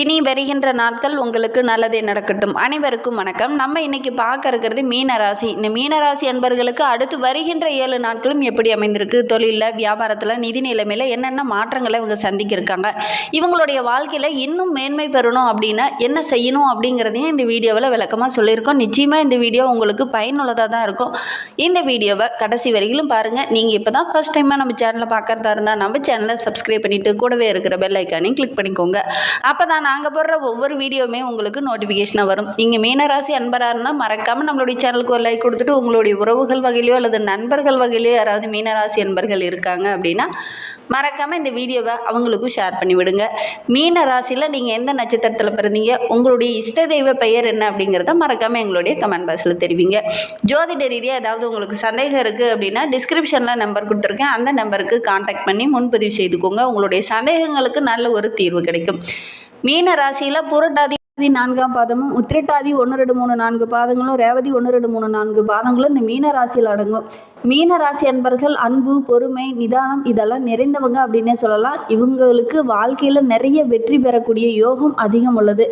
இனி வருகின்ற நாட்கள் உங்களுக்கு நல்லதே நடக்கட்டும். அனைவருக்கும் வணக்கம். நம்ம இன்னைக்கு பார்க்க இருக்கிறது மீனராசி. இந்த மீனராசி அன்பர்களுக்கு அடுத்து வருகின்ற ஏழு நாட்களும் எப்படி அமைந்திருக்கு? தொழிலில் வியாபாரத்தில் நிதி நிலைமையில் என்னென்ன மாற்றங்களை இவங்க சந்திக்கிருக்காங்க? இவங்களுடைய வாழ்க்கையில் இன்னும் மேன்மை பெறணும் அப்படின்னா என்ன செய்யணும் அப்படிங்கிறதையும் இந்த வீடியோவில் விளக்கமாக சொல்லியிருக்கோம். நிச்சயமாக இந்த வீடியோ உங்களுக்கு பயனுள்ளதாக தான் இருக்கும். இந்த வீடியோவை கடைசி வரையிலும் பாருங்கள் நீங்கள் இப்போ தான் ஃபஸ்ட் டைமாக நம்ம சேனலை பார்க்குறதா இருந்தால் நம்ம சேனலை சப்ஸ்கிரைப் பண்ணிவிட்டு கூடவே இருக்கிற பெல் ஐக்கானையும் கிளிக் பண்ணிக்கோங்க. அப்போ தான் நாங்கள் போடுற ஒவ்வொரு வீடியோவுமே உங்களுக்கு நோட்டிஃபிகேஷனாக வரும். நீங்கள் மீனராசி அன்பராக இருந்தால் மறக்காமல் நம்மளுடைய சேனலுக்கு ஒரு லைக் கொடுத்துட்டு உங்களுடைய உறவுகள் வகையிலையோ அல்லது நண்பர்கள் வகையிலையோ யாராவது மீனராசி அன்பர்கள் இருக்காங்க அப்படின்னா மறக்காமல் இந்த வீடியோவை அவங்களுக்கும் ஷேர் பண்ணி விடுங்க. மீன ராசியில் நீங்கள் எந்த நட்சத்திரத்தில் பிறந்தீங்க? உங்களுடைய இஷ்ட தெய்வ பெயர் என்ன அப்படிங்கிறத மறக்காமல் எங்களுடைய கமெண்ட் பாக்ஸில் தெரிவிங்க. ஜோதிட ரீதியாக ஏதாவது உங்களுக்கு சந்தேகம் இருக்குது அப்படின்னா டிஸ்கிரிப்ஷனில் நம்பர் கொடுத்துருக்கேன். அந்த நம்பருக்கு காண்டாக்ட் பண்ணி முன்பதிவு செய்துக்கோங்க. உங்களுடைய சந்தேகங்களுக்கு நல்ல ஒரு தீர்வு கிடைக்கும். மீன ராசியில் புரட்டாதி நான்காம் பாதமும் உத்திரட்டாதி ஒன்று ரெண்டு மூணு நான்கு பாதங்களும் ரேவதி ஒன்று ரெண்டு மூணு நான்கு பாதங்களும் இந்த மீன ராசியில் அடங்கும். மீனராசி அன்பர்கள் அன்பு பொறுமை நிதானம் இதெல்லாம் நிறைந்தவங்க அப்படின்னே சொல்லலாம். இவங்களுக்கு வாழ்க்கையில் நிறைய வெற்றி பெறக்கூடிய யோகம் அதிகம் உள்ளது.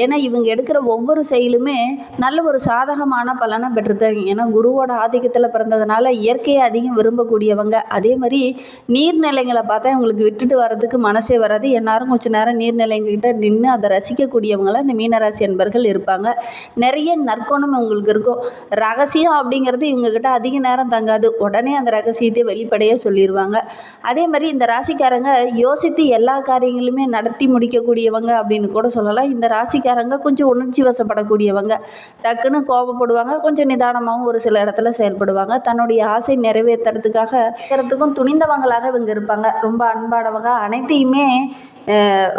ஏன்னா இவங்க எடுக்கிற ஒவ்வொரு செயலுமே நல்ல ஒரு சாதகமான பலனை பெற்றுத்தாங்க ஏன்னா குருவோட ஆதிக்கத்தில் பிறந்ததுனால இயற்கையை அதிகம் விரும்பக்கூடியவங்க. அதே மாதிரி நீர்நிலைகளை பார்த்தா இவங்களுக்கு விட்டுட்டு வர்றதுக்கு மனசே வராது. எல்லாரும் கொஞ்சம் நேரம் நீர்நிலைங்கிட்ட நின்று அதை ரசிக்கக்கூடியவங்களாம் இந்த மீனராசி அன்பர்கள் இருப்பாங்க. நிறைய நற்குணம் இவங்களுக்கு இருக்கும். ரகசியம் அப்படிங்கிறது இவங்கக்கிட்ட அதிக நேரம் தங்காது உடனே அந்த ரகசியத்தை வெளிப்படையாக சொல்லிடுவாங்க அதே மாதிரி இந்த ராசிக்காரங்க யோசித்து எல்லா காரியங்களுமே நடத்தி முடிக்கக்கூடியவங்க அப்படின்னு கூட சொல்லலாம். இந்த ராசிக்காரங்க கொஞ்சம் உணர்ச்சி வசப்படக்கூடியவங்க. டக்குன்னு கோபப்படுவாங்க கொஞ்சம் நிதானமாகவும் ஒரு சில இடத்துல செயல்படுவாங்க. தன்னுடைய ஆசை நிறைவேற்றுறதுக்காக துணிந்தவங்களாக இவங்க இருப்பாங்க. ரொம்ப அன்பானவங்க. அனைத்தையுமே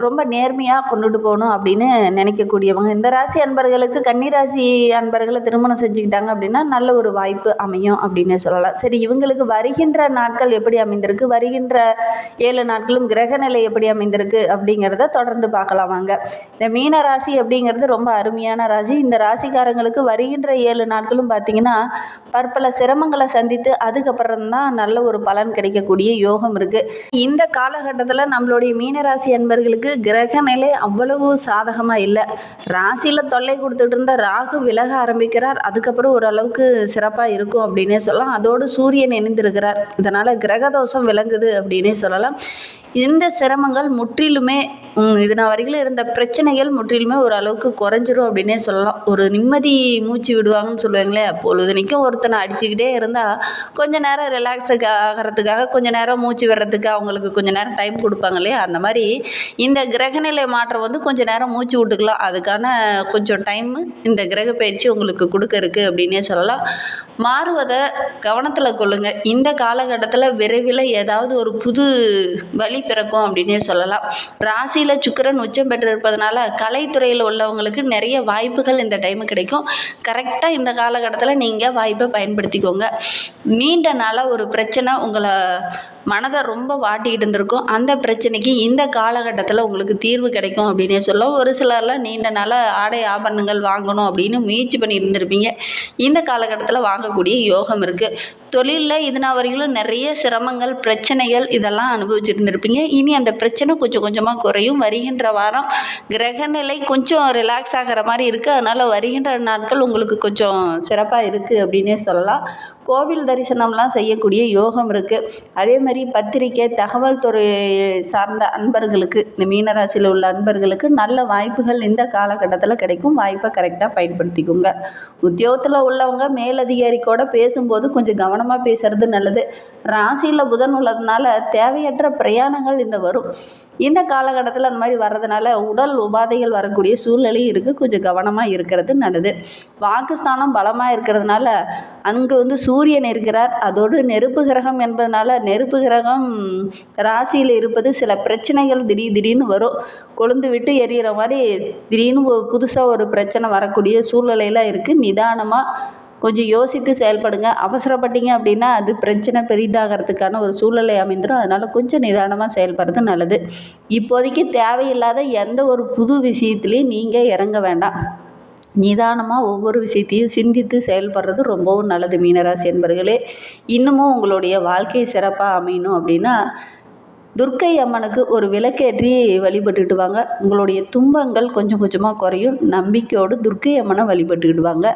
ரொம்ப நேர்மையாக கொண்டுட்டு போகணும் அப்படின்னு நினைக்கக்கூடியவங்க. இந்த ராசி அன்பர்களுக்கு கன்னிராசி அன்பர்களை திருமணம் செஞ்சுக்கிட்டாங்க அப்படின்னா நல்ல ஒரு வாய்ப்பு அமையும் அப்படின்னு சொல்லலாம். சரி இவங்களுக்கு வருகின்ற நாட்கள் எப்படி அமைந்திருக்கு? வருகின்ற ஏழு நாட்களும் கிரக நிலை எப்படி அமைந்திருக்கு அப்படிங்கிறத தொடர்ந்து பார்க்கலாம் வாங்க. இந்த மீன ராசி அப்படிங்கிறது ரொம்ப அருமையான ராசி. இந்த ராசிக்காரங்களுக்கு வருகின்ற ஏழு நாட்களும் பார்த்தீங்கன்னா பற்பல சிரமங்களை சந்தித்து அதுக்கப்புறம் தான் நல்ல ஒரு பலன் கிடைக்கக்கூடிய யோகம் இருக்குது இந்த காலகட்டத்தில் நம்மளுடைய மீனராசி என்பவர்களுக்கு கிரக நிலை அவ்வளவு சாதகமாக இல்லை. ராசியில் தொல்லை கொடுத்துட்டு இருந்த ராகு விலக ஆரம்பிக்கிறார். அதுக்கப்புறம் ஓரளவுக்கு சிறப்பாக இருக்கும் அப்படின்னே சொல்லலாம். அதோடு சூரியன் இணைந்திருக்கிறார். இதனால் கிரக தோஷம் விளங்குது அப்படின்னே சொல்லலாம். இந்த சிரமங்கள் முற்றிலுமே இது நான் வரைக்கும் இருந்த பிரச்சனைகள் முற்றிலுமே ஓரளவுக்கு குறைஞ்சிரும் அப்படின்னே சொல்லலாம். ஒரு நிம்மதி மூச்சு விடுவாங்கன்னு சொல்லுவாங்களே பொழுதுனிக்கும் ஒருத்தனை அடிச்சுக்கிட்டே இருந்தால் கொஞ்சம் நேரம் ரிலாக்ஸுக்கு ஆகிறதுக்காக கொஞ்சம் நேரம் மூச்சு விடுறதுக்கு அவங்களுக்கு கொஞ்சம் நேரம் டைம் கொடுப்பாங்க இல்லையா? அந்த மாதிரி இந்த கிரகநிலை மாற்றம் வந்து கொஞ்சம் நேரம் மூச்சு விட்டுக்கலாம். அதுக்கான கொஞ்சம் டைம் இந்த கிரக பயிற்சி உங்களுக்கு கொடுக்க அப்படின்னே சொல்லலாம். மாறுவதை கவனத்தில் கொள்ளுங்கள் இந்த காலகட்டத்தில் விரைவில் ஏதாவது ஒரு புது வழி பிறக்கும் அப்படின்னே சொல்லலாம். ராசியில் சுக்கரன் உச்சம் பெற்றிருப்பதனால கலைத்துறையில் உள்ளவங்களுக்கு நிறைய வாய்ப்புகள் இந்த டைமு கிடைக்கும். கரெக்டாக இந்த காலகட்டத்தில் நீங்கள் வாய்ப்பை பயன்படுத்திக்கோங்க. நீண்ட நாளாக ஒரு பிரச்சனை உங்களை மனதை ரொம்ப வாட்டிக்கிட்டு இருந்திருக்கும். அந்த பிரச்சனைக்கு இந்த காலகட்டத்தில் உங்களுக்கு தீர்வு கிடைக்கும் அப்படின்னே சொல்லலாம். ஒரு சிலர்லாம் நீண்ட நாளாக ஆடை ஆபரணங்கள் வாங்கணும் அப்படின்னு முயற்சி பண்ணிட்டு இருந்திருப்பீங்க. இந்த காலகட்டத்தில் வாங்கக்கூடிய யோகம் இருக்குது தொழிலில் இதுனா வரையிலும் நிறைய சிரமங்கள் பிரச்சனைகள் இதெல்லாம் அனுபவிச்சுட்டு இருந்திருப்பீங்க இனி அந்த பிரச்சனை கொஞ்சம் கொஞ்சமாக குறையும். வருகின்ற வாரம் கிரகநிலை கொஞ்சம் ரிலாக்ஸ் ஆகிற மாதிரி இருக்குது அதனால் வருகின்ற நாட்கள் உங்களுக்கு கொஞ்சம் சிறப்பாக இருக்குது அப்படின்னே சொல்லலாம். கோவில் தரிசனம்லாம் செய்யக்கூடிய யோகம் இருக்குது அதே மாதிரி பத்திரிக்கை தகவல் துறை சார்ந்த அன்பர்களுக்கு இந்த மீனராசியில் உள்ள அன்பர்களுக்கு நல்ல வாய்ப்புகள் இந்த காலகட்டத்தில் கிடைக்கும். வாய்ப்பை கரெக்டாக பயன்படுத்திக்கோங்க. உத்தியோகத்தில் உள்ளவங்க மேலதிகாரி கூட பேசும்போது கொஞ்சம் கவனமாக பேசுறது நல்லது. ராசியில் புதன் உள்ளதுனால தேவையற்ற பிரயாணங்கள் இந்த வரும். இந்த காலகட்டத்தில் அந்த மாதிரி வர்றதுனால உடல் உபாதைகள் வரக்கூடிய சூழ்நிலையும் இருக்குது கொஞ்சம் கவனமாக இருக்கிறது நல்லது. வாக்குஸ்தானம் பலமாக இருக்கிறதுனால அங்கே வந்து சூரியன் இருக்கிறார். அதோடு நெருப்பு கிரகம் என்பதனால நெருப்பு கிரகம் ராசியில் இருப்பது சில பிரச்சனைகள் திடீர் திடீர்னு வரும். கொழுந்து விட்டு எரியிற மாதிரி திடீர்னு புதுசாக ஒரு பிரச்சனை வரக்கூடிய சூழ்நிலையில் இருக்குது நிதானமாக கொஞ்சம் யோசித்து செயல்படுங்க. அவசரப்பட்டீங்க அப்படின்னா அது பிரச்சனை பெரிதாகிறதுக்கான ஒரு சூழ்நிலை அமைந்துடும் அதனால் கொஞ்சம் நிதானமாக செயல்படுறது நல்லது. இப்போதைக்கு தேவையில்லாத எந்த ஒரு புது விஷயத்துலையும் நீங்கள் இறங்க வேண்டாம். நிதானமாக ஒவ்வொரு விஷயத்தையும் சிந்தித்து செயல்படுறது ரொம்பவும் நல்லது. மீனராசி என்பர்களே இன்னமும் உங்களுடைய வாழ்க்கை சிறப்பாக அமையணும் அப்படின்னா துர்க்கை அம்மனுக்கு ஒரு விளக்கேற்றி வழிபட்டுக்கிட்டு வாங்க உங்களுடைய துன்பங்கள் கொஞ்சம் கொஞ்சமாக குறையும். நம்பிக்கையோடு துர்க்கை அம்மனை வழிபட்டுக்கிட்டு வாங்க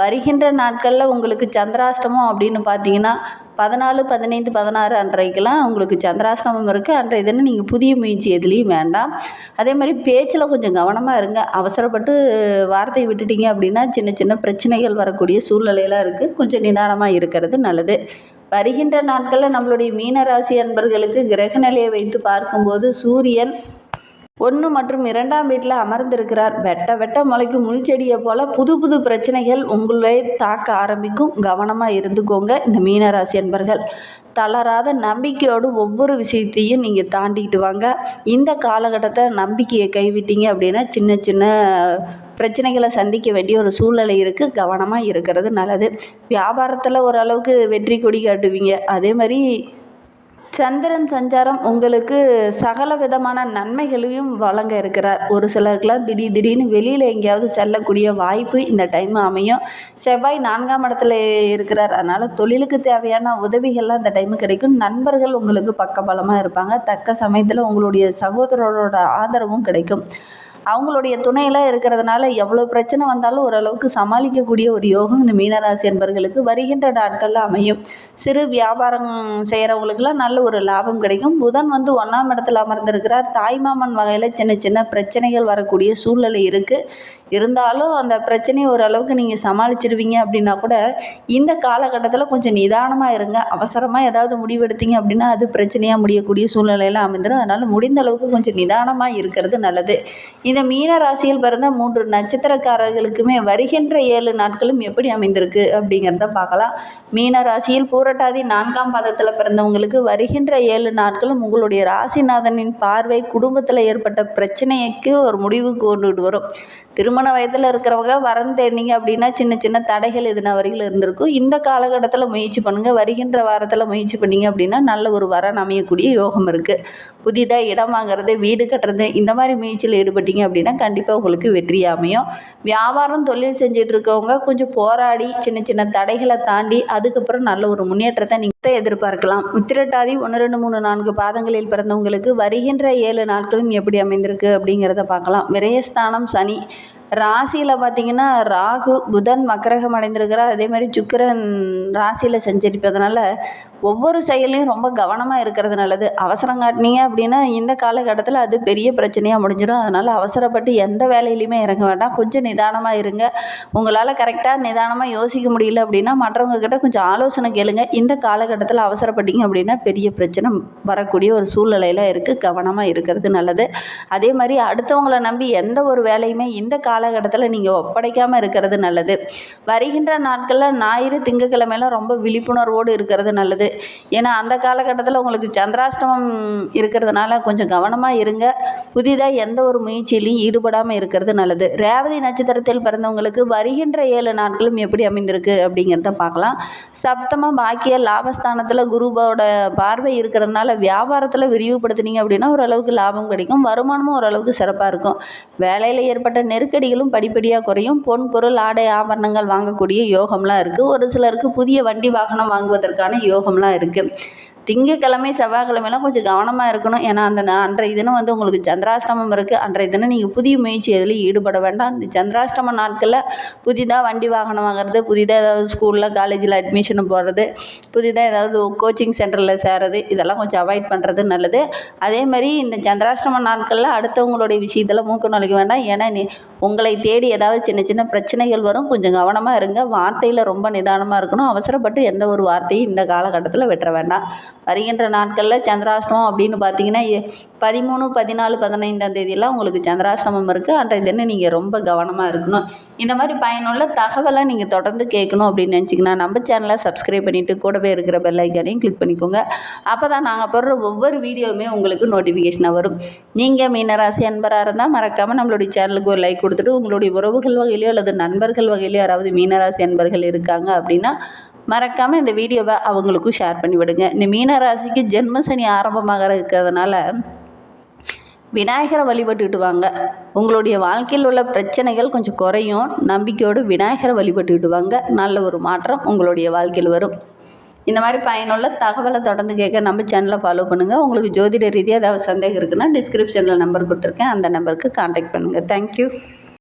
வருகின்ற நாட்களில் உங்களுக்கு சந்திராஷ்டமம் அப்படின்னு பார்த்தீங்கன்னா பதினாலு பதினைந்து பதினாறு அன்றைக்கெல்லாம் உங்களுக்கு சந்திராஷ்டமம் இருக்குது அன்றைய தினம் நீங்கள் புதிய முயற்சி எதுலேயும் வேண்டாம். அதே மாதிரி பேச்சில் கொஞ்சம் கவனமாக இருங்க. அவசரப்பட்டு வார்த்தையை விட்டுட்டீங்க அப்படின்னா சின்ன சின்ன பிரச்சனைகள் வரக்கூடிய சூழ்நிலையெல்லாம் இருக்குது கொஞ்சம் நிதானமாக இருக்கிறது நல்லது. வருகின்ற நாட்களில் நம்மளுடைய மீனராசி அன்பர்களுக்கு கிரக நிலையை வைத்து பார்க்கும்போது சூரியன் ஒன்று மற்றும் இரண்டாம் வீட்டில் அமர்ந்திருக்கிறார். வெட்ட வெட்ட முளைக்கும் முள்செடியை போல் புது புது பிரச்சனைகள் உங்களை தாக்க ஆரம்பிக்கும். கவனமாக இருந்துக்கோங்க இந்த மீனராசி அன்பர்கள். தளராத நம்பிக்கையோடு ஒவ்வொரு விஷயத்தையும் நீங்கள் தாண்டிக்கிட்டு வாங்க. இந்த காலகட்டத்தை நம்பிக்கையை கைவிட்டீங்க அப்படின்னா சின்ன சின்ன பிரச்சனைகளை சந்திக்க வேண்டிய ஒரு சூழ்நிலை இருக்குது கவனமாக இருக்கிறது நல்லது. வியாபாரத்தில் ஓரளவுக்கு வெற்றி கொடி காட்டுவீங்க. அதே மாதிரி சந்திரன் சஞ்சாரம் உங்களுக்கு சகல விதமான நன்மைகளையும் வழங்க இருக்கிறார். ஒரு சிலருக்குலாம் திடீர் திடீர்னு வெளியில் எங்கேயாவது செல்லக்கூடிய வாய்ப்பு இந்த டைம் அமையும். செவ்வாய் நான்காம் இடத்துல இருக்கிறார். அதனால் தொழிலுக்கு தேவையான உதவிகள்லாம் இந்த டைமு கிடைக்கும். நண்பர்கள் உங்களுக்கு பக்கபலமாக இருப்பாங்க. தக்க சமயத்தில் உங்களுடைய சகோதரரோட ஆதரவும் கிடைக்கும். அவங்களுடைய துணையெல்லாம் இருக்கிறதுனால எவ்வளோ பிரச்சனை வந்தாலும் ஓரளவுக்கு சமாளிக்கக்கூடிய ஒரு யோகம் இந்த மீனராசி என்பர்களுக்கு வருகின்ற நாட்களில் அமையும். சிறு வியாபாரம் செய்கிறவங்களுக்குலாம் நல்ல ஒரு லாபம் கிடைக்கும். புதன் வந்து ஒன்றாம் இடத்துல அமர்ந்திருக்கிறார். தாய்மாமன் வகையில் சின்ன சின்ன பிரச்சனைகள் வரக்கூடிய சூழ்நிலை இருக்குது இருந்தாலும் அந்த பிரச்சனையை ஓரளவுக்கு நீங்கள் சமாளிச்சிருவீங்க அப்படின்னா கூட இந்த காலகட்டத்தில் கொஞ்சம் நிதானமாக இருங்க. அவசரமாக ஏதாவது முடிவெடுத்தீங்க அப்படின்னா அது பிரச்சனையாக முடியக்கூடிய சூழ்நிலையெல்லாம் அமைந்துடும் அதனால் முடிந்த அளவுக்கு கொஞ்சம் நிதானமாக இருக்கிறது நல்லது. இந்த மீன ராசியில் பிறந்த மூன்று நட்சத்திரக்காரர்களுக்குமே வருகின்ற ஏழு நாட்களும் எப்படி அமைந்திருக்கு அப்படிங்கிறத பார்க்கலாம். மீன ராசியில் பூரட்டாதி நான்காம் பாதத்தில் பிறந்தவங்களுக்கு வருகின்ற ஏழு நாட்களும் உங்களுடைய ராசிநாதனின் பார்வை குடும்பத்தில் ஏற்பட்ட பிரச்சனைக்கு ஒரு முடிவு கொண்டுட்டு வரும். திருமண வயதில் இருக்கிறவங்க வரன் தேடினீங்க அப்படின்னா சின்ன சின்ன தடைகள் எதுனா வரையில் இருந்திருக்கும். இந்த காலகட்டத்தில் முயற்சி பண்ணுங்கள் வருகின்ற வாரத்தில் முயற்சி பண்ணீங்க அப்படின்னா நல்ல ஒரு வரன் அமையக்கூடிய யோகம் இருக்குது புதிதாக இடம் வாங்குறது வீடு கட்டுறது இந்த மாதிரி முயற்சியில் ஈடுபட்டீங்க அப்படின்னா கண்டிப்பாக உங்களுக்கு வெற்றி அமையும். வியாபாரம் தொழில் செஞ்சுட்டு இருக்கவங்க கொஞ்சம் போராடி சின்ன சின்ன தடைகளை தாண்டி அதுக்கப்புறம் நல்ல ஒரு முன்னேற்றத்தை நீங்கள் எதிர்பார்க்கலாம். உத்திரட்டாதி ஒன்று ரெண்டு மூணு நான்கு பாதங்களில் பிறந்தவங்களுக்கு வருகின்ற ஏழு நாட்களும் எப்படி அமைந்திருக்கு அப்படிங்கிறத பார்க்கலாம். விரயஸ்தானம் சனி. ராசியில் பார்த்தீங்கன்னா ராகு புதன் மக்கரகம் அடைந்திருக்கிறார். அதே மாதிரி சுக்கரன் ராசியில் செஞ்சிருப்பதனால ஒவ்வொரு செயலையும் ரொம்ப கவனமாக இருக்கிறது நல்லது. அவசரம் காட்டினீங்க அப்படின்னா இந்த காலகட்டத்தில் அது பெரிய பிரச்சனையாக முடிஞ்சிடும். அதனால் அவசரப்பட்டு எந்த வேலையிலையுமே இறங்க வேண்டாம். கொஞ்சம் நிதானமாக இருங்க. உங்களால் கரெக்டாக நிதானமாக யோசிக்க முடியல அப்படின்னா மற்றவங்கக்கிட்ட கொஞ்சம் ஆலோசனை கேளுங்க. இந்த காலகட்டத்தில் அவசரப்பட்டீங்க அப்படின்னா பெரிய பிரச்சனை வரக்கூடிய ஒரு சூழ்நிலையில் இருக்குது கவனமாக இருக்கிறது நல்லது. அதே மாதிரி அடுத்தவங்கள நம்பி எந்த ஒரு வேலையுமே இந்த காலகட்டத்தில் நீங்கள் ஒப்படைக்காமல் இருக்கிறது நல்லது. வருகின்ற நாட்களில் ஞாயிறு திங்கக்கிழமையெல்லாம் ரொம்ப விழிப்புணர்வோடு இருக்கிறது நல்லது. ஏன்னா அந்த காலகட்டத்தில் உங்களுக்கு சந்திராஷ்டமம் இருக்கிறதுனால கொஞ்சம் கவனமாக இருங்க. புதிதாக எந்த ஒரு முயற்சியிலையும் ஈடுபடாமல் இருக்கிறது நல்லது. ரேவதி நட்சத்திரத்தில் பிறந்தவங்களுக்கு வருகின்ற ஏழு நாட்களும் எப்படி அமைந்திருக்கு அப்படிங்கிறத பார்க்கலாம். சப்தமாக பாக்கிய லாபஸ்தானத்தில் குருவோட பார்வை இருக்கிறதுனால வியாபாரத்தில் விரிவுபடுத்துனீங்க அப்படின்னா ஓரளவுக்கு லாபம் கிடைக்கும். வருமானமும் ஓரளவுக்கு சிறப்பாக இருக்கும். வேலையில் ஏற்பட்ட நெருக்கடிகளும் படிப்படியாக குறையும். பொன் பொருள் ஆடை ஆபரணங்கள் வாங்கக்கூடிய யோகம்லாம் இருக்குது ஒரு சிலருக்கு புதிய வண்டி வாகனம் வாங்குவதற்கான யோகம் யோகம்லாம் இருக்குது திங்கக்கிழமை செவ்வாய்க்கிழமைலாம் கொஞ்சம் கவனமாக இருக்கணும். ஏன்னா அந்த அன்றைய தினம் வந்து உங்களுக்கு சந்திராசிரமம் இருக்குது அன்றைய தினம் நீங்கள் புதிய முயற்சி எதுலையும் ஈடுபட வேண்டாம். இந்த சந்திராசிரம நாட்களில் புதிதாக வண்டி வாகனம் வாங்குறது புதிதாக ஏதாவது ஸ்கூலில் காலேஜில் அட்மிஷன் போடுறது புதிதாக ஏதாவது கோச்சிங் சென்டரில் சேரது இதெல்லாம் கொஞ்சம் அவாய்ட் பண்ணுறது நல்லது. அதே மாதிரி இந்த சந்திராசிரம நாட்களில் அடுத்தவங்களுடைய விஷயத்தில் மூக்க நுழைக்க வேண்டாம். ஏன்னா நீ உங்களை தேடி ஏதாவது சின்ன சின்ன பிரச்சனைகள் வரும். கொஞ்சம் கவனமாக இருங்க. வார்த்தையில் ரொம்ப நிதானமாக இருக்கணும். அவசரப்பட்டு எந்த ஒரு வார்த்தையும் இந்த காலகட்டத்தில் விட்டுற வேண்டாம். வருகின்ற நாட்களில் சந்திராஷ்டமம் அப்படின்னு பார்த்தீங்கன்னா பதிமூணு பதினாலு பதினைந்தாம் தேதியெல்லாம் உங்களுக்கு சந்திராஷ்டமம் இருக்குது அன்றைய தினம் நீங்கள் ரொம்ப கவனமாக இருக்கணும். இந்த மாதிரி பயனுள்ள தகவலை நீங்கள் தொடர்ந்து கேட்கணும் அப்படின்னு நினச்சிங்கன்னா நம்ம சேனலை சப்ஸ்கிரைப் பண்ணிவிட்டு கூடவே இருக்கிற பெல் ஐக்கானையும் கிளிக் பண்ணிக்கோங்க. அப்போ தான் நாங்கள் போடுற ஒவ்வொரு வீடியோவுமே உங்களுக்கு நோட்டிஃபிகேஷனாக வரும். நீங்கள் மீனராசி அன்பராக இருந்தால் மறக்காமல் நம்மளுடைய சேனலுக்கு ஒரு லைக் கொடுத்துட்டு உங்களுடைய உறவுகள் வகையிலையோ அல்லது நண்பர்கள் வகையிலையோ யாராவது மீனராசி அன்பர்கள் இருக்காங்க அப்படின்னா மறக்காமல் இந்த வீடியோவை அவங்களுக்கும் ஷேர் பண்ணி விடுங்க. இந்த மீனராசிக்கு ஜென்ம சனி ஆரம்பமாக இருக்கிறதுனால விநாயகரை வழிபட்டுக்கிட்டு வாங்க. உங்களுடைய வாழ்க்கையில் உள்ள பிரச்சனைகள் கொஞ்சம் குறையும். நம்பிக்கையோடு விநாயகரை வழிபட்டுக்கிட்டு வாங்க. நல்ல ஒரு மாற்றம் உங்களுடைய வாழ்க்கையில் வரும். இந்த மாதிரி பயனுள்ள தகவலை தொடர்ந்து கேட்க நம்ம சேனலை ஃபாலோ பண்ணுங்கள் உங்களுக்கு ஜோதிட ரீதியாக ஏதாவது சந்தேகம் இருக்குன்னா டிஸ்கிரிப்ஷனில் நம்பர் கொடுத்துருக்கேன். அந்த நம்பருக்கு காண்டாக்ட் பண்ணுங்கள் தேங்க்யூ